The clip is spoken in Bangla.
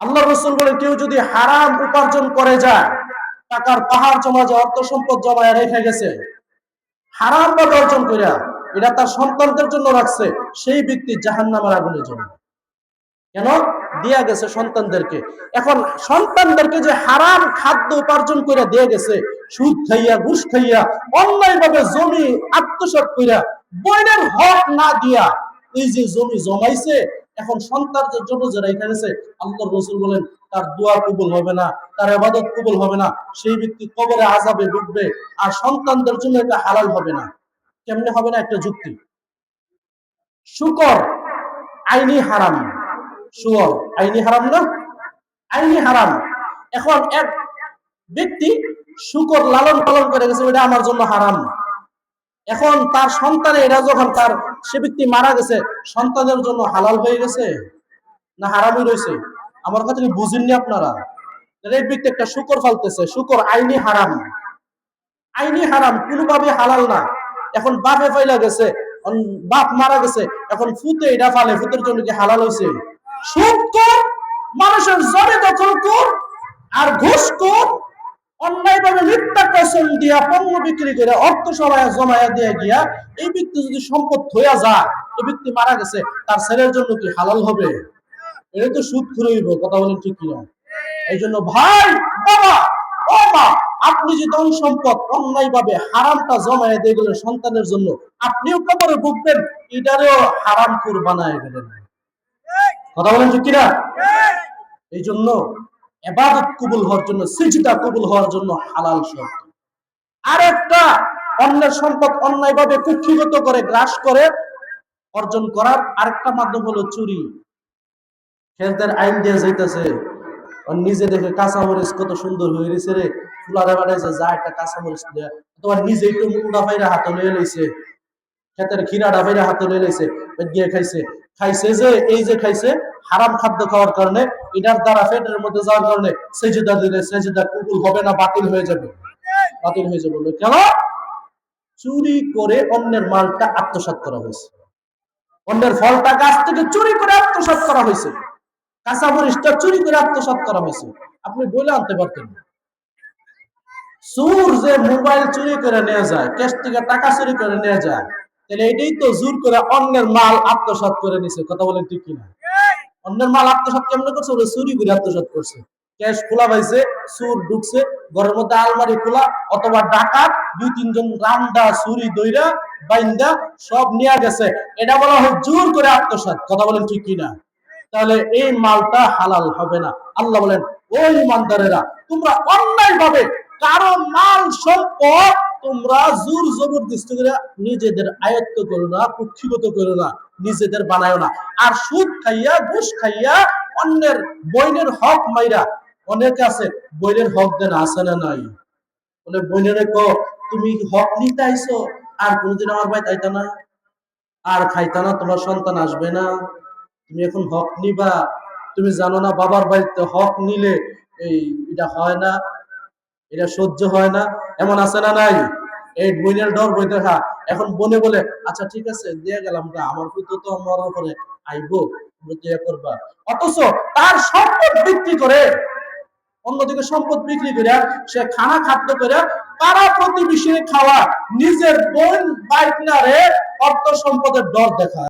আল্লাহ রসুল বলেন কেউ যদি হারাম উপার্জন করে যায়, টাকার পাহাড় জমা যায়, অর্থ সম্পদ জমায় রেখে গেছে, হারাম ভাবে অর্জন করিয়া এটা তার সন্তানদের জন্য রাখছে, সেই ব্যক্তি জাহান নামের আগুনে জন্য কেন? দিয়া গেছে সন্তানদেরকে। এখন সন্তানদেরকে যে হারাম খাদ্য উপার্জন করে দিয়ে গেছে, সুদ খাইয়া, ঘুষ খাইয়া অন্যায় ভাবে জমি আত্মসাৎ কইরা বইনের হক না দিয়া এই যে জমি জমাইছে এখন সন্তানদের জন্য যারা এখানে আছে আল্লাহ রসুল বলেন, তার দোয়া কবুল হবে না, তার আবাদত কবুল হবে না, সেই ব্যক্তি কবরে আজাবে ডুববে, আর সন্তানদের জন্য এটা হালাল হবে না। কেমনে হবে না একটা যুক্তি? শুকর আইনি হারাম। শুয়র আইনি হারাম না? আইনি হারাম। এখন এক ব্যক্তি শুকর লালন পালন করে গেছে ওটা আমার জন্য হারাম। এখন তার সন্তানে এরা যখন তার সে ব্যক্তি মারা গেছে সন্তানের জন্য হালাল হয়ে গেছে না হারামই রয়েছে? আমার কথা কি বুঝেননি আপনারা? এই ব্যক্তি একটা শুকর ফালতেছে, শুকর আইনি হারাম। আইনি হারাম, কোনোভাবে হালাল না। এখন বাপে ফাইলা গেছে বাপ মারা গেছে, এখন ফুতে এটা ফালে, ফুতের জন্য কি হালাল হয়েছে সুদ মানুষের জমি দখল কর আর ঘুষ কর অন্যায়ভাবে মিথ্যা কসম দিয়া পণ্য বিক্রি করে অর্থ সবাই জমায়া দিয়ে গিয়া এই ব্যক্তি যদি সম্পদ হইয়া যায় এই ব্যক্তি মারা গেছে তার ছেলের জন্য কি হালাল হবে? এটা তো সুদ কথা বলেন ঠিক কিনা? এই জন্য ভাই বাবা ও মা আপনি যে ধন সম্পদ অন্যায় ভাবে হারামটা জমায়ে দিয়ে গেলেন সন্তানের জন্য আপনিও কবরে ভুগবেন এটারেও হারাম কুর বানায় গেলেন কথা বলেন ঠিক কিনা? এই। জন্য এবাদত কবুল হওয়ার জন্য, সিজদা কবুল হওয়ার জন্য হালাল শর্ত। আর একটা অন্যের সম্পদ অন্যায়ভাবে কুক্ষিগত করে, গ্রাস করে, অর্জন করার আরেকটা মাধ্যম হলো চুরি। খেলতের আইন দিয়ে যাইতেছে নিজে দেখে কাঁচা মরিচ কত সুন্দর হয়ে গেছে রে ফুলারে বানাইছে, যা একটা কাঁচামরিচ দিয়ে তোমার নিজে একটু মুকুটা ফাইরা হাতে লয়ে লইছে খেতের খিরাটা ফাইরা হাতে লয়ে লইছে, গিয়ে খাইছে। খাইছে যে, এই যে খাইছে হারাম খাদ্য খাওয়ার কারণে এটার দ্বারা পেটের মধ্যে যাওয়ার কারণে সেজদা দিলে সেজদা কবুল হবে না, বাতিল হয়ে যাবে। বাতিল হয়ে যাবে। কেন? চুরি করে অন্যের মালটা আত্মসাৎ করা হয়েছে। অন্যের ফলটা গাছ থেকে চুরি করে আত্মসাৎ করা হয়েছে। কাঁচা মরিচটা চুরি করে আত্মসাৎ করা হয়েছে। আপনি বলে আনতে পারতেন না। চোর যে মোবাইল চুরি করে নিয়ে যায়, ক্যাশ থেকে টাকা চুরি করে নিয়ে যায়, তাহলে এটাই তো জোর করে অন্যের মাল আত্মসাৎ করে নিছে। কথা বলেন ঠিক কিনা? অন্যের মাল আত্মসাৎ কেমন করছে? ওরা চুরি করে আত্মসাৎ করছে। ক্যাশ খোলা পাইছে, চুর ঢুকছে, ঘরের মধ্যে আলমারি খোলা, অথবা ডাকাত, দুই, তিনজন রামদা চুরি দইরা, বাইন্দা, সব নিয়ে গেছে। এটা বলা হয় জোর করে আত্মসাৎ। কথা বলেন ঠিক কিনা? তাহলে এই মালটা হালাল হবে না। আল্লাহ বলেন ওই ইমানদারেরা, তোমরা অন্যায় ভাবে কারও মাল সম্পদ তোমরা জোর জবরদস্তি করে নিজেদের আয়ত্ত করো না কুক্ষিগত করো না, নিজেদের বানায় না। আর সুদ খাইয়া, ঘুষ খাইয়া অন্যের বইনের হক মাইরা, অনেকে আছে, বইনের হক দেন, আছে না নাই? বলে বইনের তুমি হক নিতে আইছো, আর কোনদিন আমার ভাই তাইতা না। আর খাইতা না, তোমার সন্তান আসবে না। তুমি এখন হক নিবা। তুমি জানো না, বাবার বাড়িতে হক নিলে এই, এটা হয় না। এটা সহ্য হয় না। এমন আছে না নাই? এই বইনের ডর বই দেখা এখন বনে বলে আচ্ছা ঠিক আছে, দিয়ে গেলাম গা আমার পুত্র তো আমার উপরে আইবো ইয়ে করবা। অথচ তার সম্পদ বিক্রি করে, অন্যদিকে সম্পদ বিক্রি করে, সে খানা খাদ্য করে পাড়া প্রতিবেশী খাওয়া নিজের বোন বাইকনারে অর্থ সম্পদের ডর দেখা